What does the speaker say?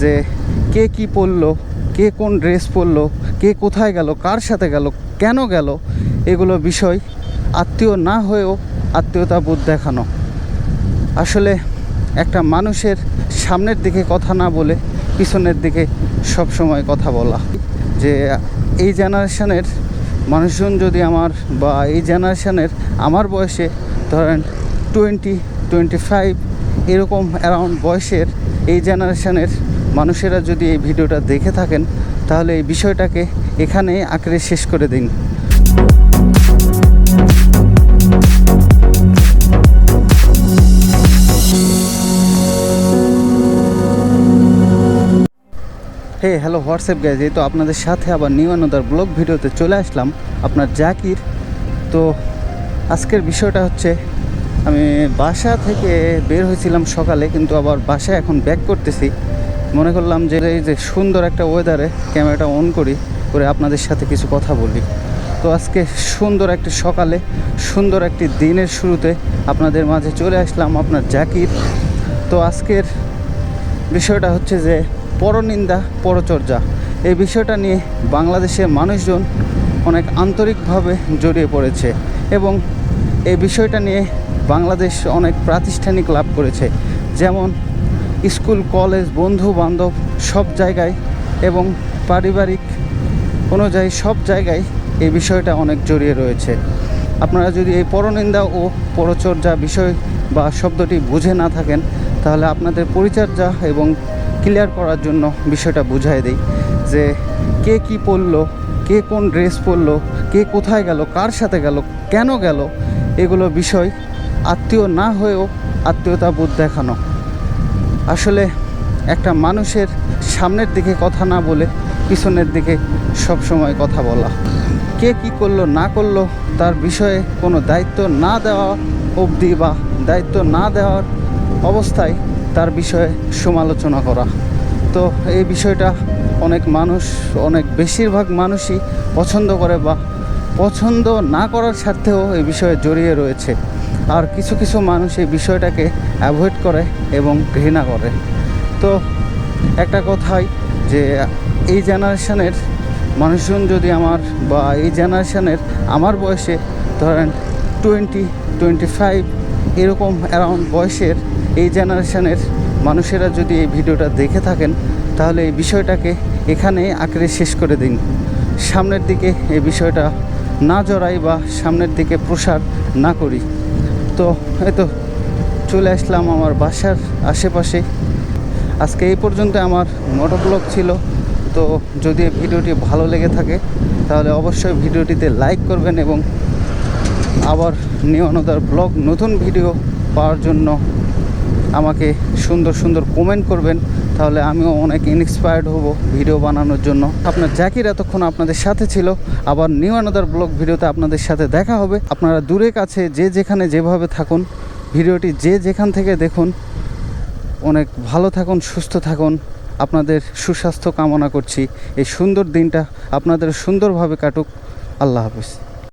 যে কে কি পরলো, কে কোন ড্রেস পরলো, কে কোথায় গেল, কার সাথে গেল, কেন গেল, এগুলো বিষয় আত্মীয় না হয়েও আত্মীয়তা বোধ দেখানো। আসলে একটা মানুষের সামনের দিকে কথা না বলে পিছনের দিকে সব সময় কথা বলা। যে এই জেনারেশনের মানুষজন যদি আমার বা এই জেনারেশনের আমার বয়সে ধরেন টোয়েন্টি টোয়েন্টি ফাইভ এরকম অ্যারাউন্ড বয়সের এই জেনারেশনের মানুষেরা যদি এই ভিডিওটা দেখে থাকেন, তাহলে এই বিষয়টাকে এখানেই আঁকড়ে শেষ করে দিন। হে, হ্যালো, হোয়াটসঅ্যাপ গাইজ এই তো আপনাদের সাথে আবার নিউ আনোদার ব্লগ ভিডিওতে চলে আসলাম আপনার জাকির। তো আজকের বিষয়টা হচ্ছে, আমি বাসা থেকে বের হয়েছিলাম সকালে, কিন্তু আবার বাসায় এখন ব্যাক করতেছি। মনে করলাম যে এই যে সুন্দর একটা ওয়েদারে ক্যামেরাটা অন করি, করে আপনাদের সাথে কিছু কথা বলি। তো আজকে সুন্দর একটি সকালে, সুন্দর একটি দিনের শুরুতে আপনাদের মাঝে চলে আসলাম আপনার জাকির। তো আজকের বিষয়টা হচ্ছে যে পরনিন্দা, পরচর্যা। এই বিষয়টা নিয়ে বাংলাদেশের মানুষজন অনেক আন্তরিকভাবে জড়িয়ে পড়েছে এবং এই বিষয়টা নিয়ে বাংলাদেশ অনেক প্রাতিষ্ঠানিক লাভ করেছে। যেমন স্কুল, কলেজ বন্ধু বান্ধব সব জায়গায় এবং পারিবারিক অনুযায়ী সব জায়গায় এই বিষয়টা অনেক জড়িয়ে রয়েছে। আপনারা যদি এই পরনিন্দা ও পরচর্যা বিষয় বা শব্দটি বুঝে না থাকেন, তাহলে আপনাদের পরিচর্যা এবং ক্লিয়ার করার জন্য বিষয়টা বুঝাই দিই যে কে কি পরলো কে কোন ড্রেস পরলো কে কোথায় গেল, কার সাথে গেল, কেন গেল, এগুলো বিষয় আত্মীয় না হয়েও আত্মীয়তা বোধ দেখানো। আসলে একটা মানুষের সামনের দিকে কথা না বলে পিছনের দিকে সব সময় কথা বলা। কে কি করল, না করল, তার বিষয়ে কোনো দায়িত্ব না দেওয়া অবধি বা দায়িত্ব না দেওয়ার অবস্থায় তার বিষয়ে সমালোচনা করা। তো এই বিষয়টা অনেক মানুষ, অনেক বেশিরভাগ মানুষই পছন্দ করে বা পছন্দ না করার স্বার্থেও এই বিষয়ে জড়িয়ে রয়েছে। আর কিছু কিছু মানুষ এই বিষয়টাকে অ্যাভয়েড করে এবং ঘৃণা করে। তো একটা কথাই যে, এই জেনারেশনের মানুষজন যদি আমার বা এই জেনারেশনের আমার বয়সে ধরেন টোয়েন্টি টোয়েন্টি ফাইভ এরকম অ্যারাউন্ড বয়সের এই জেনারেশনের মানুষেরা যদি এই ভিডিওটা দেখে থাকেন, তাহলে এই বিষয়টাকে এখানে আঁকড়ে শেষ করে দিন। সামনের দিকে এই বিষয়টা না জড়াই বা সামনের দিকে প্রসার না করি। তো এতো চলে আসলাম আমার বাসার আশেপাশে। আজকে এই পর্যন্ত আমার মোটো ব্লগ ছিল। তো যদি ভিডিওটি ভালো লেগে থাকে, তাহলে অবশ্যই ভিডিওটিতে লাইক করবেন এবং আবার নিয়নদার ব্লগ নতুন ভিডিও পাওয়ার জন্য আমাকে সুন্দর সুন্দর কমেন্ট করবেন। তাহলে আমিও অনেক ইন্সপায়ার্ড হব ভিডিও বানানোর জন্য। আপনার জাকির এতক্ষণ আপনাদের সাথে ছিল। আবার নিউ আনোদার ব্লগ ভিডিওতে আপনাদের সাথে দেখা হবে। আপনারা দূরে কাছে যে যেখানে যেভাবে থাকুন, ভিডিওটি যে যেখান থেকে দেখুন, অনেক ভালো থাকুন, সুস্থ থাকুন। আপনাদের সুস্বাস্থ্য কামনা করছি। এই সুন্দর দিনটা আপনাদের সুন্দরভাবে কাটুক। আল্লাহ হাফিজ।